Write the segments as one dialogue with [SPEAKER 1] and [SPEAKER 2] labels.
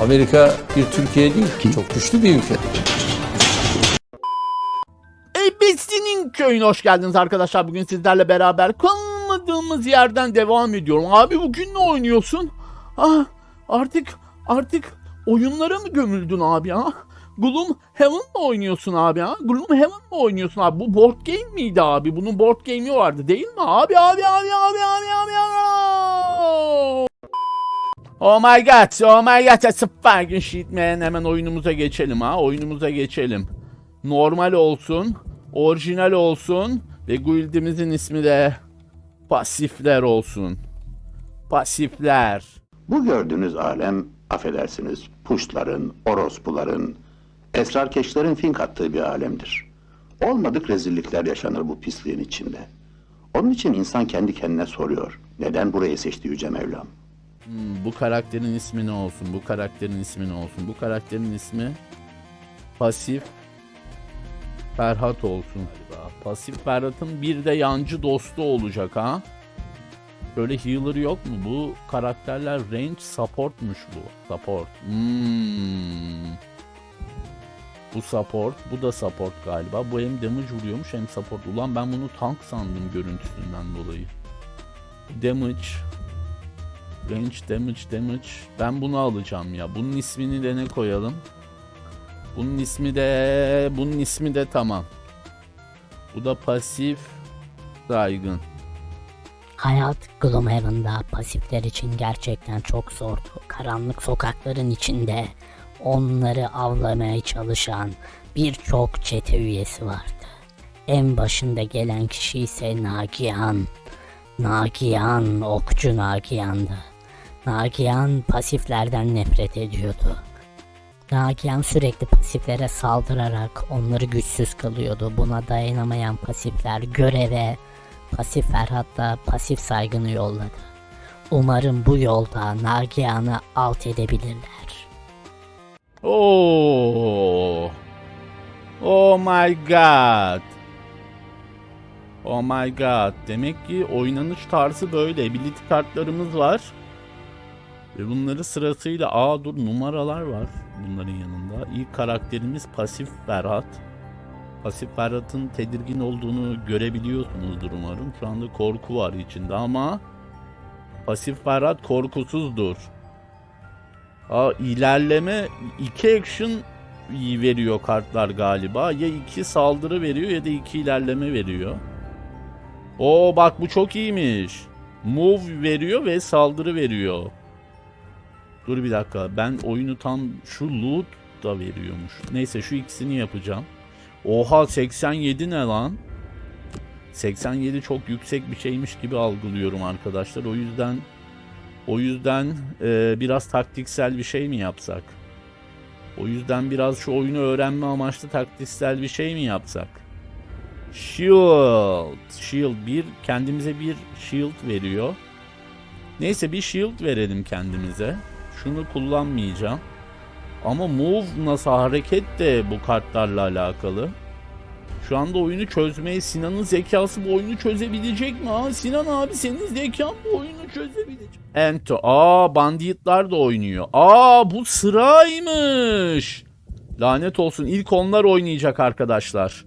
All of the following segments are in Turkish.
[SPEAKER 1] Amerika bir Türkiye değil ki çok güçlü bir ülke.
[SPEAKER 2] Ebesi'nin köyüne hoş geldiniz arkadaşlar. Bugün sizlerle beraber kalmadığımız yerden devam ediyorum. Abi bugün ne oynuyorsun? Ah artık artık oyunlara mı gömüldün abi ha? Gloom Heaven mı oynuyorsun abi ha? Gloom Heaven mı oynuyorsun abi? Bu board game miydi abi? Bunun board game'i vardı değil mi? Abi abi abi abi abi abi abi. Oh my god, oh my god, that's a fucking shit man. Hemen oyunumuza geçelim ha, oyunumuza geçelim. Normal olsun, orijinal olsun ve guildimizin ismi de pasifler olsun. Pasifler.
[SPEAKER 3] Bu gördüğünüz alem, affedersiniz, puşların, orospuların, esrarkeşlerin fink attığı bir alemdir. Olmadık rezillikler yaşanır bu pisliğin içinde. Onun için insan kendi kendine soruyor, neden burayı seçti Yüce Mevlam?
[SPEAKER 2] Hmm, bu karakterin ismi ne olsun? Bu karakterin ismi ne olsun? Bu karakterin ismi Pasif Ferhat olsun galiba. Pasif Ferhat'ın bir de yancı dostu olacak ha. Böyle healer yok mu? Bu karakterler range supportmuş bu. Support. Hmm. Bu support. Bu da support galiba. Bu hem damage vuruyormuş hem support. Ulan ben bunu tank sandım görüntüsünden dolayı. Damage. Range damage damage. Ben bunu alacağım ya. Bunun ismini de ne koyalım? Bunun ismi de bunun ismi de tamam. Bu da pasif saygın.
[SPEAKER 4] Hayat Gloomhaven'da pasifler için gerçekten çok zordu. Karanlık sokakların içinde onları avlamaya çalışan birçok çete üyesi vardı. En başında gelen kişi ise Nagihan. Nagihan, okçu Nagihan'dı. Nagihan pasiflerden nefret ediyordu. Nagihan sürekli pasiflere saldırarak onları güçsüz kılıyordu. Buna dayanamayan pasifler göreve Pasif Ferhat'la pasif saygını yolladı. Umarım bu yolda Nagihan'ı alt edebilirler.
[SPEAKER 2] Oh. Oh my god. Oh my god. Demek ki oynanış tarzı böyle. Ability kartlarımız var. Ve bunları sırasıyla aa dur numaralar var bunların yanında. İlk karakterimiz Pasif Ferhat. Pasif Ferhat'ın tedirgin olduğunu görebiliyorsunuzdur umarım. Şu anda korku var içinde ama Pasif Ferhat korkusuzdur. Aa, ilerleme iki action veriyor kartlar galiba. Ya iki saldırı veriyor ya da iki ilerleme veriyor. Oo bak bu çok iyiymiş. Move veriyor ve saldırı veriyor. Dur bir dakika. Ben oyunu tam şu loot da veriyormuş. Neyse şu ikisini yapacağım. Oha 87 ne lan? 87 çok yüksek bir şeymiş gibi algılıyorum arkadaşlar. O yüzden o yüzden e, biraz taktiksel bir şey mi yapsak? O yüzden biraz şu oyunu öğrenme amaçlı taktiksel bir şey mi yapsak? Shield. Shield bir kendimize bir shield veriyor. Neyse bir shield verelim kendimize. Şunu kullanmayacağım. Ama move nasıl hareket de bu kartlarla alakalı. Şu anda oyunu çözmeyi Sinan'ın zekası bu oyunu çözebilecek mi? Ha? Sinan abi senin zekan bu oyunu çözebilecek. Ento. Aa banditler de oynuyor. Aa bu sıraymış. Lanet olsun ilk onlar oynayacak arkadaşlar.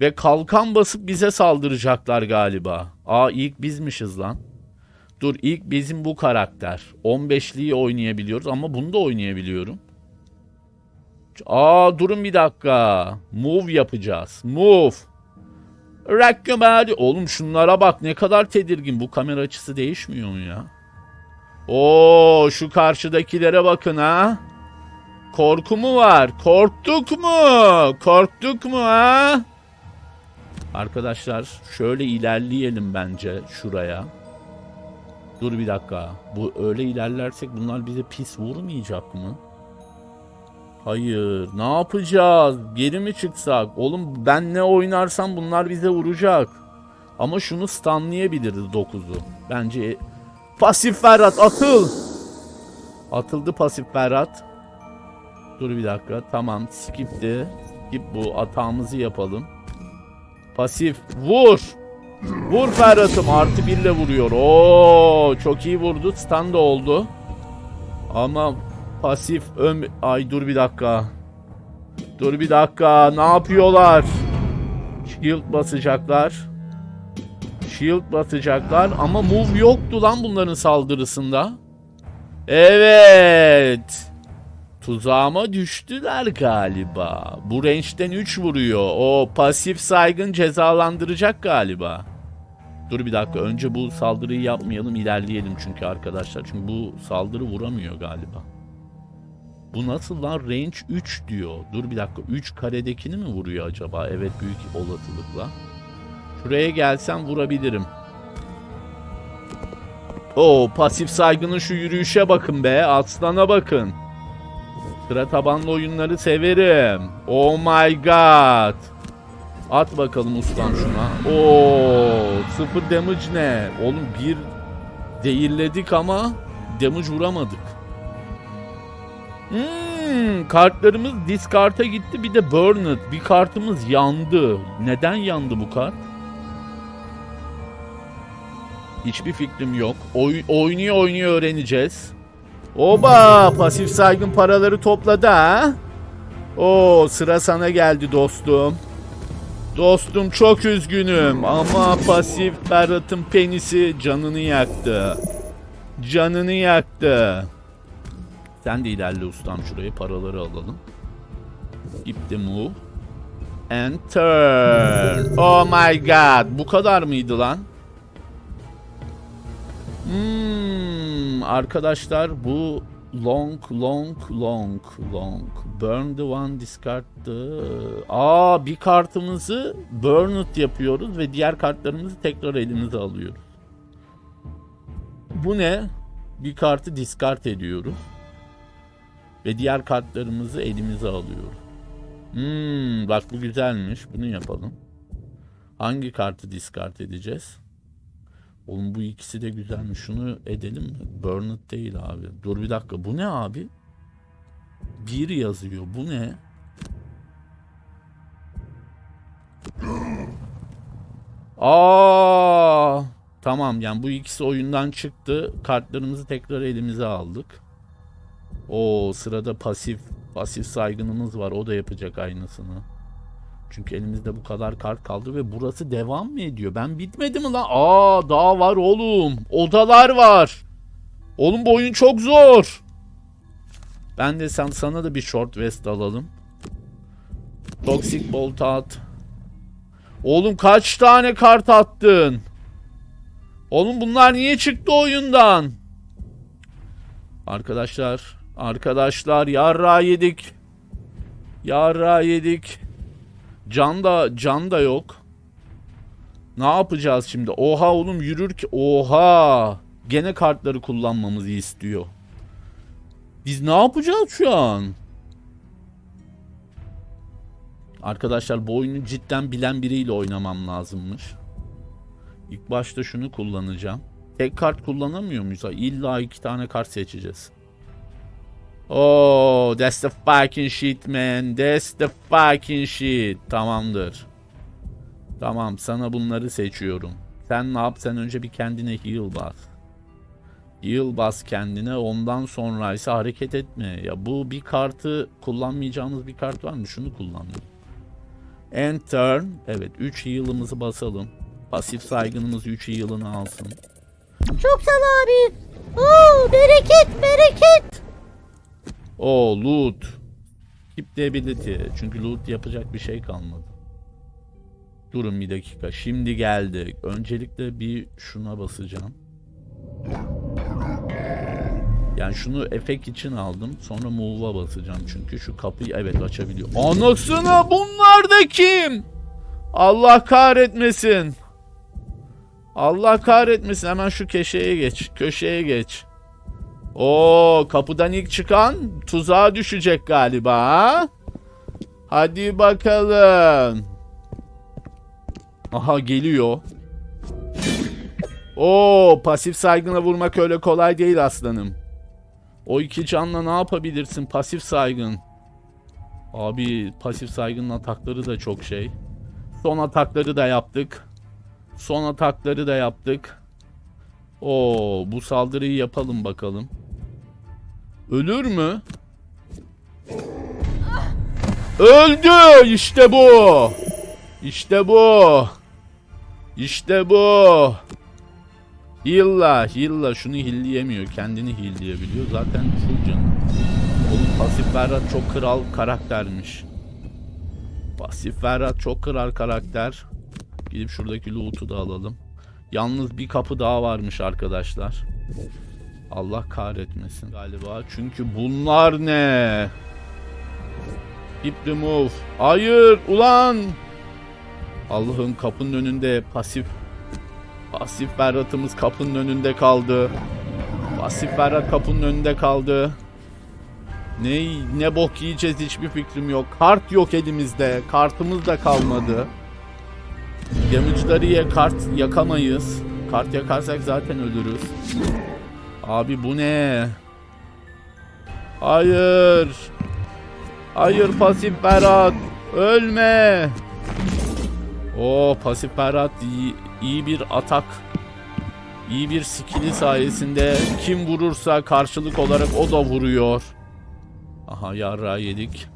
[SPEAKER 2] Ve kalkan basıp bize saldıracaklar galiba. Aa ilk bizmişiz lan. Dur ilk bizim bu karakter. 15'liyi oynayabiliyoruz ama bunu da oynayabiliyorum. Aa durun bir dakika. Move yapacağız. Move. Hadi. Oğlum şunlara bak ne kadar tedirgin. Bu kamera açısı değişmiyor mu ya? Oo şu karşıdakilere bakın ha. Korku mu var? Korktuk mu? Korktuk mu ha? Arkadaşlar şöyle ilerleyelim bence şuraya. Dur bir dakika. Bu öyle ilerlersek bunlar bize pis vurmayacak mı? Hayır. Ne yapacağız? Geri mi çıksak? Oğlum ben ne oynarsam bunlar bize vuracak. Ama şunu stunlayabiliriz 9'u. Bence pasif Ferhat atıl. Atıldı pasif Ferhat. Dur bir dakika. Tamam skipti. Skip bu. Atağımızı yapalım. Pasif vur. Vur Ferhat'ım artı birle vuruyor. Oo çok iyi vurdu. Stun da oldu. Ama Pasif öm... Ay dur bir dakika. Dur bir dakika. Ne yapıyorlar? Shield basacaklar. Shield basacaklar ama move yoktu lan bunların saldırısında. Evet. Tuzağıma düştüler galiba. Bu range'den 3 vuruyor. O pasif saygın cezalandıracak galiba. Dur bir dakika. Önce bu saldırıyı yapmayalım. ilerleyelim çünkü arkadaşlar. Çünkü bu saldırı vuramıyor galiba. Bu nasıl lan? Range 3 diyor. Dur bir dakika. 3 karedekini mi vuruyor acaba? Evet büyük olasılıkla. Şuraya gelsem vurabilirim. Oo pasif saygının şu yürüyüşe bakın be. Aslana bakın. Sıra tabanlı oyunları severim. Oh my god. At bakalım ustam şuna. Oo, sıfır damage ne? Oğlum bir zehirledik ama damage vuramadık. Hmm, kartlarımız diskarta gitti bir de burned. Bir kartımız yandı. Neden yandı bu kart? Hiçbir fikrim yok. Oy, oynuyor oynuyor öğreneceğiz. Oba pasif saygın paraları topladı ha. Oo sıra sana geldi dostum. Dostum çok üzgünüm ama pasif Berat'ın penisi canını yaktı. Canını yaktı. Sen de ilerle ustam şuraya paraları alalım. Keep the turn. Oh my god. Bu kadar mıydı lan? Hmm, arkadaşlar bu long long long long burn the one discard the aa bir kartımızı burn it yapıyoruz ve diğer kartlarımızı tekrar elimize alıyoruz. Bu ne? Bir kartı discard ediyoruz ve diğer kartlarımızı elimize alıyoruz. Hmm, bak bu güzelmiş. Bunu yapalım. Hangi kartı discard edeceğiz? Oğlum bu ikisi de güzelmiş. Şunu edelim mi? Burned değil abi. Dur bir dakika. Bu ne abi? Bir yazıyor. Bu ne? Aa, tamam yani bu ikisi oyundan çıktı. Kartlarımızı tekrar elimize aldık. O sırada pasif pasif saygınımız var. O da yapacak aynısını. Çünkü elimizde bu kadar kart kaldı ve burası devam mı ediyor? Ben bitmedi mi lan? Aa daha var oğlum. Odalar var. Oğlum bu oyun çok zor. Ben de sen sana da bir short vest alalım. Toxic bolt at. Oğlum kaç tane kart attın? Oğlum bunlar niye çıktı oyundan? Arkadaşlar, arkadaşlar yarra yedik. Yarra yedik. Can da can da yok. Ne yapacağız şimdi? Oha oğlum yürür ki. Oha. Gene kartları kullanmamızı istiyor. Biz ne yapacağız şu an? Arkadaşlar bu oyunu cidden bilen biriyle oynamam lazımmış. İlk başta şunu kullanacağım. Tek kart kullanamıyor muyuz? İlla iki tane kart seçeceğiz. Oh, that's the fucking shit man. That's the fucking shit. Tamamdır. Tamam, sana bunları seçiyorum. Sen ne yap? Sen önce bir kendine heal bas. Heal bas kendine. Ondan sonra ise hareket etme. Ya bu bir kartı kullanmayacağımız bir kart var mı? Şunu kullanalım. End turn. Evet, 3 heal'ımızı basalım. Pasif saygınımız 3 heal'ını alsın.
[SPEAKER 4] Çok sağ ol abi. Oo, bereket bereket.
[SPEAKER 2] O loot. Keep the ability. Çünkü loot yapacak bir şey kalmadı. Durun bir dakika. Şimdi geldi. Öncelikle bir şuna basacağım. Yani şunu efekt için aldım. Sonra move'a basacağım. Çünkü şu kapıyı evet açabiliyor. Anasını bunlar da kim? Allah kahretmesin. Allah kahretmesin. Hemen şu köşeye geç. Köşeye geç. Oo kapıdan ilk çıkan tuzağa düşecek galiba. ha? Hadi bakalım. Aha geliyor. Oo pasif saygına vurmak öyle kolay değil aslanım. O iki canla ne yapabilirsin pasif saygın? Abi pasif saygının atakları da çok şey. Son atakları da yaptık. Son atakları da yaptık. Oo bu saldırıyı yapalım bakalım. Ölür mü? Öldü! İşte bu! İşte bu! İşte bu! Hilla, hilla şunu hilleyemiyor. Kendini hilleyebiliyor. Zaten full canı. Oğlum Pasif Ferhat çok kral karaktermiş. Pasif Ferhat çok kral karakter. Gidip şuradaki loot'u da alalım. Yalnız bir kapı daha varmış arkadaşlar. Allah kahretmesin galiba. Çünkü bunlar ne? Hip remove. Hayır ulan. Allah'ın kapının önünde pasif pasif Ferhat'ımız kapının önünde kaldı. Pasif Ferhat kapının önünde kaldı. Ne ne bok yiyeceğiz hiçbir fikrim yok. Kart yok elimizde. Kartımız da kalmadı. Damage'ları ye kart yakamayız. Kart yakarsak zaten ölürüz. Abi bu ne? Hayır. Hayır pasif Berat. Ölme. O pasif Berat iyi, iyi bir atak. İyi bir skill'i sayesinde kim vurursa karşılık olarak o da vuruyor. Aha yarra yedik.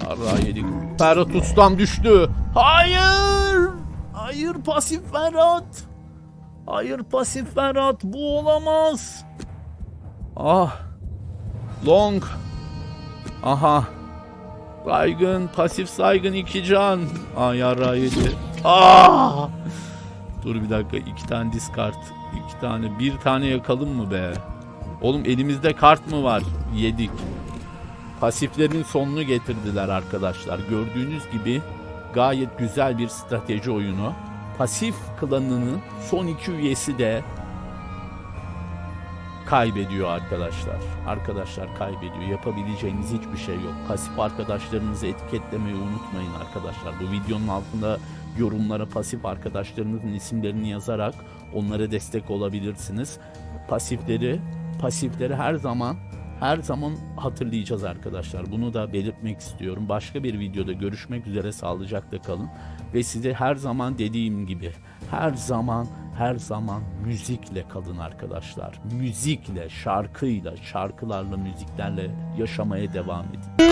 [SPEAKER 2] Yarra yedik. Ferhat ustam düştü. Hayır. Hayır pasif Ferhat. Hayır pasif Ferhat bu olamaz. Ah. Long. Aha. Saygın pasif saygın iki can. Ah yarra yedi. Ah. Dur bir dakika iki tane discard. iki tane bir tane yakalım mı be? Oğlum elimizde kart mı var? Yedik. Pasiflerin sonunu getirdiler arkadaşlar. Gördüğünüz gibi gayet güzel bir strateji oyunu. Pasif klanının son iki üyesi de kaybediyor arkadaşlar. Arkadaşlar kaybediyor. Yapabileceğiniz hiçbir şey yok. Pasif arkadaşlarınızı etiketlemeyi unutmayın arkadaşlar. Bu videonun altında yorumlara pasif arkadaşlarınızın isimlerini yazarak onlara destek olabilirsiniz. Pasifleri pasifleri her zaman her zaman hatırlayacağız arkadaşlar. Bunu da belirtmek istiyorum. Başka bir videoda görüşmek üzere sağlıcakla kalın. Ve size her zaman dediğim gibi her zaman her zaman müzikle kalın arkadaşlar. Müzikle, şarkıyla, şarkılarla, müziklerle yaşamaya devam edin.